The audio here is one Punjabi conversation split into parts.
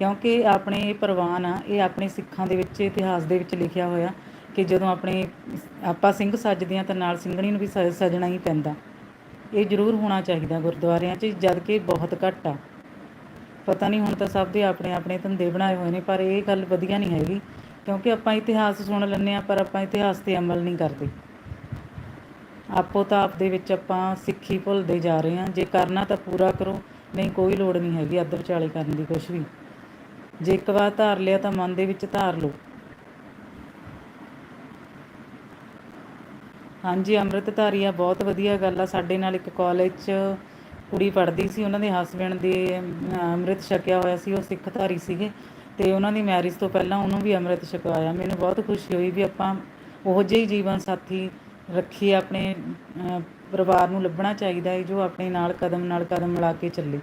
ਕਿਉਂਕਿ ਆਪਣੇ ਇਹ ਪ੍ਰਵਾਨ ਆ, ਇਹ ਆਪਣੇ ਸਿੱਖਾਂ ਦੇ ਵਿੱਚ, ਇਤਿਹਾਸ ਦੇ ਵਿੱਚ ਲਿਖਿਆ ਹੋਇਆ ਕਿ ਜਦੋਂ ਆਪਣੇ ਆਪਾਂ ਸਿੰਘ ਸੱਜਦੇ ਹਾਂ ਤਾਂ ਨਾਲ ਸਿੰਘਣੀ ਨੂੰ ਵੀ ਸ, ਸਜਣਾ ਹੀ ਪੈਂਦਾ। ਇਹ ਜ਼ਰੂਰ ਹੋਣਾ ਚਾਹੀਦਾ ਗੁਰਦੁਆਰਿਆਂ 'ਚ, ਜਦ ਕਿ ਬਹੁਤ ਘੱਟ ਆ। ਪਤਾ ਨਹੀਂ ਹੁਣ ਤਾਂ ਸਭ ਦੇ ਆਪਣੇ ਆਪਣੇ ਧੰਦੇ ਬਣਾਏ ਹੋਏ ਨੇ, ਪਰ ਇਹ ਗੱਲ ਵਧੀਆ ਨਹੀਂ ਹੈਗੀ, ਕਿਉਂਕਿ ਆਪਾਂ ਇਤਿਹਾਸ ਸੁਣ ਲੈਂਦੇ ਆ ਪਰ ਆਪਾਂ ਇਤਿਹਾਸ ਤੇ ਅਮਲ ਨਹੀਂ ਕਰਦੇ। ਆਪੋ ਤਾਂ ਆਪ ਦੇ ਵਿੱਚ ਆਪਾਂ ਸਿੱਖੀ ਭੁੱਲਦੇ ਜਾ ਰਹੇ ਹਾਂ, ਜੇ ਕਰਨਾ ਤਾਂ ਪੂਰਾ ਕਰੋ, ਨਹੀਂ ਕੋਈ ਲੋੜ ਨਹੀਂ ਹੈਗੀ ਅੱਧ ਵਿਚਾਲੇ ਕਰਨ ਦੀ ਕੁਝ ਵੀ। ਜੇ ਇੱਕ ਵਾਰ ਧਾਰ ਲਿਆ ਤਾਂ ਮਨ ਦੇ ਵਿੱਚ ਧਾਰ ਲਓ। ਹਾਂਜੀ ਅੰਮ੍ਰਿਤਧਾਰੀ ਆ ਬਹੁਤ ਵਧੀਆ ਗੱਲ ਆ। ਸਾਡੇ ਨਾਲ ਇੱਕ ਕਾਲਜ 'ਚ ਕੁੜੀ ਪੜ੍ਹਦੀ ਸੀ। ਉਹਨਾਂ ਦੇ ਹਸਬੰਡ ਦੇ ਅੰਮ੍ਰਿਤ ਛਕਿਆ ਹੋਇਆ ਸੀ। ਉਹ ਸਿੱਖ ਧਾਰੀ ਸੀਗੇ। ਤੇ ਉਹਨਾਂ ਦੀ ਮੈਰਿਜ ਤੋਂ ਪਹਿਲਾਂ ਉਹਨੂੰ ਵੀ ਅੰਮ੍ਰਿਤ ਛਕਾਇਆ ਮੈਨੂੰ ਬਹੁਤ ਖੁਸ਼ੀ ਹੋਈ ਵੀ ਆਪਾਂ ਉਹੋ ਜਿਹੇ ਜੀਵਨ ਸਾਥੀ ਰੱਖੀਏ। ਆਪਣੇ ਪਰਿਵਾਰ ਨੂੰ ਲੱਭਣਾ ਚਾਹੀਦਾ ਹੈ, ਜੋ ਆਪਣੇ ਨਾਲ ਕਦਮ ਨਾਲ ਕਦਮ ਮਿਲਾ ਕੇ ਚੱਲੇ।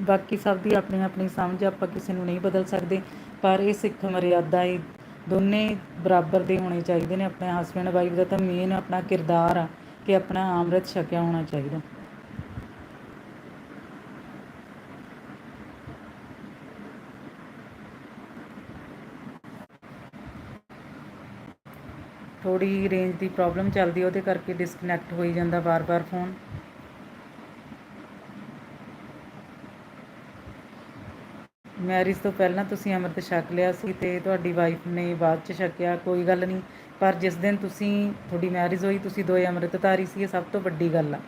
ਬਾਕੀ ਸਭ ਦੀ ਆਪਣੀ ਆਪਣੀ ਸਮਝ, ਆਪਾਂ ਕਿਸੇ ਨੂੰ ਨਹੀਂ ਬਦਲ ਸਕਦੇ, ਪਰ ਇਹ ਸਿੱਖ ਮਰਿਆਦਾ ਇਹ ਦੋਨੇ ਬਰਾਬਰ ਦੇ ਹੋਣੇ ਚਾਹੀਦੇ ਨੇ, ਆਪਣੇ ਹਸਬੰਡ ਵਾਈਫ ਦਾ ਤਾਂ ਮੇਨ ਆਪਣਾ ਕਿਰਦਾਰ ਆ ਕਿ ਆਪਣਾ ਅੰਮ੍ਰਿਤ ਛਕਿਆ ਹੋਣਾ ਚਾਹੀਦਾ। ਥੋੜੀ ਰੇਂਜ ਦੀ ਪ੍ਰੋਬਲਮ ਚੱਲਦੀ ਉਹਦੇ ਕਰਕੇ ਡਿਸਕਨੈਕਟ ਹੋਈ ਜਾਂਦਾ ਵਾਰ-ਵਾਰ ਫੋਨ ਮੈਰਿਜ ਤੋਂ ਪਹਿਲਾਂ ਤੁਸੀਂ ਅੰਮ੍ਰਿਤ ਛਕ ਲਿਆ ਸੀ ਤੇ ਤੁਹਾਡੀ ਵਾਈਫ ਨੇ ਬਾਅਦ ਚ ਛਕਿਆ, ਕੋਈ ਗੱਲ ਨਹੀਂ। ਪਰ ਜਿਸ ਦਿਨ ਤੁਸੀਂ, ਤੁਹਾਡੀ ਮੈਰਿਜ ਹੋਈ, ਤੁਸੀਂ ਦੋਏ ਅੰਮ੍ਰਿਤਧਾਰੀ ਸੀ, ਇਹ ਸਭ ਤੋਂ ਵੱਡੀ ਗੱਲ ਆ।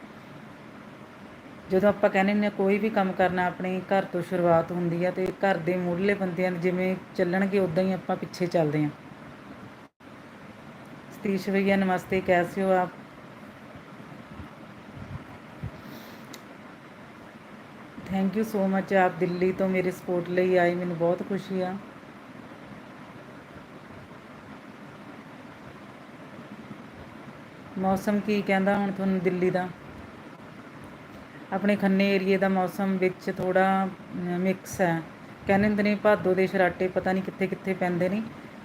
ਜਦੋਂ ਆਪਾਂ ਕਹਿੰਦੇ ਨੇ ਕੋਈ ਵੀ ਕੰਮ ਕਰਨਾ ਆਪਣੇ ਘਰ ਤੋਂ ਸ਼ੁਰੂਆਤ ਹੁੰਦੀ ਆ ਤੇ ਘਰ ਦੇ ਮੁੱਢਲੇ ਬੰਦਿਆਂ ਜਿਵੇਂ ਚੱਲਣਗੇ ਉਦਾਂ ਹੀ ਆਪਾਂ ਪਿੱਛੇ ਚੱਲਦੇ ਹਾਂ। ਸਤੀਸ਼ ਭਈਆ, ਨਮਸਤੇ, ਕੈਸੇ ਹੋ ਆਪ? ਥੈਂਕ ਯੂ ਸੋ ਮਚ ਆਪ ਦਿੱਲੀ ਤੋਂ ਮੇਰੇ ਸਪੋਰਟ ਲਈ ਆਏ ਮੈਨੂੰ ਬਹੁਤ ਖੁਸ਼ੀ ਆ ਮੌਸਮ ਕੀ ਕਹਿੰਦਾ ਹੁਣ ਤੁਹਾਨੂੰ ਦਿੱਲੀ ਦਾ ਆਪਣੇ ਖੰਨੇ ਏਰੀਏ ਦਾ ਮੌਸਮ ਵਿੱਚ ਥੋੜਾ ਮਿਕਸ ਹੈ ਕਹਿੰਦੇ ਨੇ ਭਾਦੋ ਦੇ ਸ਼ਰਾਟੇ ਪਤਾ ਨਹੀਂ ਕਿੱਥੇ ਕਿੱਥੇ ਪੈਂਦੇ ਨੇ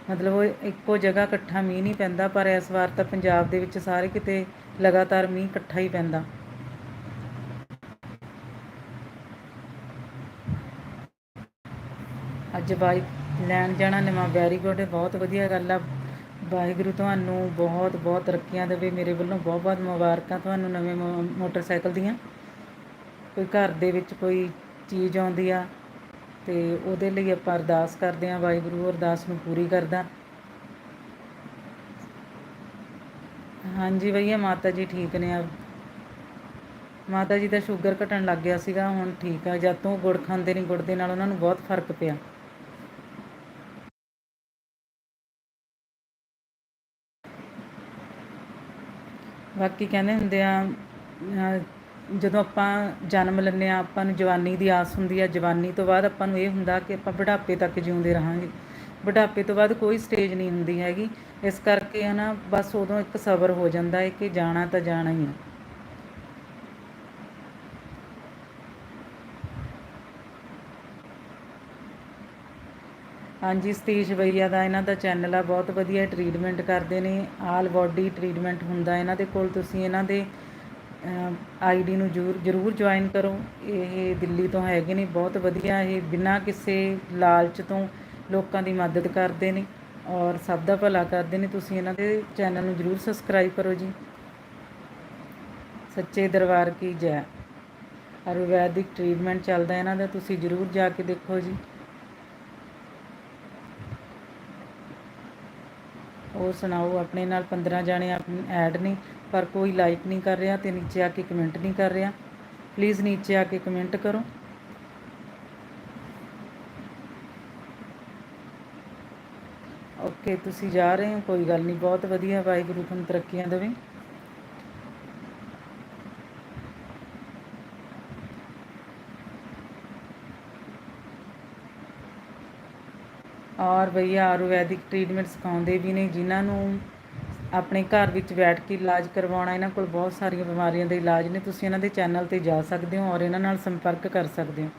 ਮਤਲਬ ਉਹ ਇੱਕੋ ਜਗ੍ਹਾ ਇਕੱਠਾ ਮੀਂਹ ਨਹੀਂ ਪੈਂਦਾ ਪਰ ਇਸ ਵਾਰ ਤਾਂ ਪੰਜਾਬ ਦੇ ਵਿੱਚ ਸਾਰੇ ਕਿਤੇ ਲਗਾਤਾਰ ਮੀਂਹ ਇਕੱਠਾ ਹੀ ਪੈਂਦਾ ਅੱਜ ਬਾਈਕ ਲੈਣ ਜਾਣਾ ਨਵਾਂ ਵੈਰੀ ਗੁੱਡ ਬਹੁਤ ਵਧੀਆ ਗੱਲ ਆ। ਵਾਹਿਗੁਰੂ ਤੁਹਾਨੂੰ ਬਹੁਤ ਬਹੁਤ ਤਰੱਕੀਆਂ ਦੇਵੇ, ਮੇਰੇ ਵੱਲੋਂ ਬਹੁਤ ਬਹੁਤ ਮੁਬਾਰਕਾਂ ਤੁਹਾਨੂੰ ਨਵੇਂ ਮੋ- ਮੋਟਰਸਾਈਕਲ ਦੀਆਂ। ਕੋਈ ਘਰ ਦੇ ਵਿੱਚ ਕੋਈ ਚੀਜ਼ ਆਉਂਦੀ ਆ, ਤੇ ਉਹਦੇ ਲਈ ਆਪਾਂ ਅਰਦਾਸ ਕਰਦੇ ਹਾਂ ਵਾਹਿਗੁਰੂ ਅਰਦਾਸ ਨੂੰ ਪੂਰੀ ਕਰਦਾ। ਹਾਂਜੀ ਭਈਆ ਮਾਤਾ ਜੀ ਠੀਕ ਨੇ ਆ ਮਾਤਾ ਜੀ ਦਾ ਸ਼ੂਗਰ ਘਟਣ ਲੱਗ ਗਿਆ ਸੀਗਾ, ਹੁਣ ਠੀਕ ਆ। ਜਦ ਤੋਂ ਗੁੜ ਖਾਂਦੇ ਨਹੀਂ ਗੁੜ ਦੇ ਨਾਲ ਉਹਨਾਂ ਨੂੰ ਬਹੁਤ ਫ਼ਰਕ ਪਿਆ। ਬਾਕੀ ਕਹਿੰਦੇ ਹੁੰਦੇ ਆ ਜਦੋਂ ਆਪਾਂ ਜਨਮ ਲੈਂਦੇ ਆ ਆਪਾਂ ਨੂੰ ਜਵਾਨੀ ਦੀ ਆਸ ਹੁੰਦੀ ਆ। ਜਵਾਨੀ ਤੋਂ ਬਾਅਦ ਆਪਾਂ ਨੂੰ ਇਹ ਹੁੰਦਾ ਕਿ ਆਪਾਂ ਬੁਢਾਪੇ ਤੱਕ ਜਿਉਂਦੇ ਰਹਾਂਗੇ। ਬੁਢਾਪੇ ਤੋਂ ਬਾਅਦ ਕੋਈ ਸਟੇਜ ਨਹੀਂ ਹੁੰਦੀ ਹੈਗੀ। ਇਸ ਕਰਕੇ ਹਨਾ, ਬਸ ਉਦੋਂ ਇੱਕ ਸਬਰ ਹੋ ਜਾਂਦਾ ਹੈ ਕਿ ਜਾਣਾ ਤਾਂ ਜਾਣਾ ਹੀ ਹੈ ਹਾਂਜੀ, ਸਤੀਸ਼ ਭਈਆ ਦਾ ਇਹਨਾਂ ਦਾ ਚੈਨਲ ਆ, ਬਹੁਤ ਵਧੀਆ ਟਰੀਟਮੈਂਟ ਕਰਦੇ ਨੇ ਆਲ ਬਾਡੀ ਟਰੀਟਮੈਂਟ ਹੁੰਦਾ ਇਹਨਾਂ ਦੇ ਕੋਲ, ਤੁਸੀਂ ਇਹਨਾਂ ਦੇ ਆਈਡੀ ਨੂੰ ਜ਼ਰੂਰ ਜ਼ਰੂਰ ਜੁਆਇਨ ਕਰੋ, ਇਹ ਦਿੱਲੀ ਤੋਂ ਹੈਗੇ ਨੇ, ਬਹੁਤ ਵਧੀਆ, ਇਹ ਬਿਨਾਂ ਕਿਸੇ ਲਾਲਚ ਤੋਂ ਲੋਕਾਂ ਦੀ ਮਦਦ ਕਰਦੇ ਨੇ, ਔਰ ਸਭ ਦਾ ਭਲਾ ਕਰਦੇ ਨੇ, ਤੁਸੀਂ ਇਹਨਾਂ ਦੇ ਚੈਨਲ ਨੂੰ ਜ਼ਰੂਰ ਸਬਸਕ੍ਰਾਈਬ ਕਰੋ ਜੀ। ਸੱਚੇ ਦਰਬਾਰ ਕੀ ਜੈ। ਆਯੁਰਵੈਦਿਕ ਟਰੀਟਮੈਂਟ ਚੱਲਦਾ ਇਹਨਾਂ ਦਾ, ਤੁਸੀਂ ਜ਼ਰੂਰ ਜਾ ਕੇ ਦੇਖੋ ਜੀ। ਹੋਰ ਸੁਣਾਓ, ਆਪਣੇ ਨਾਲ 15 ਜਾਣੇ ਐਡ ਨੇ, ਪਰ ਕੋਈ ਲਾਈਕ ਨਹੀਂ ਕਰ ਰਿਹਾ ਤੇ ਨੀਚੇ ਆ ਕੇ ਕਮੈਂਟ ਨਹੀਂ ਕਰ ਰਿਹਾ। ਪਲੀਜ਼ ਨੀਚੇ ਆ ਕੇ ਕਮੈਂਟ ਕਰੋ। ਓਕੇ ਤੁਸੀਂ ਜਾ ਰਹੇ ਹੋ, ਕੋਈ ਗੱਲ ਨਹੀਂ, ਬਹੁਤ ਵਧੀਆ, ਵਾਹਿਗੁਰੂ ਤੁਹਾਨੂੰ ਤਰੱਕੀਆਂ ਦੇਵੇ। ਔਰ ਭਈਆ ਆਯੁਰਵੈਦਿਕ ਟ੍ਰੀਟਮੈਂਟ ਸਿਖਾਉਂਦੇ ਵੀ ਨੇ, ਜਿਨ੍ਹਾਂ ਨੂੰ ਆਪਣੇ ਘਰ ਵਿੱਚ ਬੈਠ ਕੇ ਇਲਾਜ ਕਰਵਾਉਣਾ, ਇਹਨਾਂ ਕੋਲ ਬਹੁਤ ਸਾਰੀਆਂ ਬਿਮਾਰੀਆਂ ਦੇ ਇਲਾਜ ਨੇ, ਤੁਸੀਂ ਇਹਨਾਂ ਦੇ ਚੈਨਲ ਤੇ ਜਾ ਸਕਦੇ ਹੋ ਔਰ ਇਹਨਾਂ ਨਾਲ ਸੰਪਰਕ ਕਰ ਸਕਦੇ ਹੋ।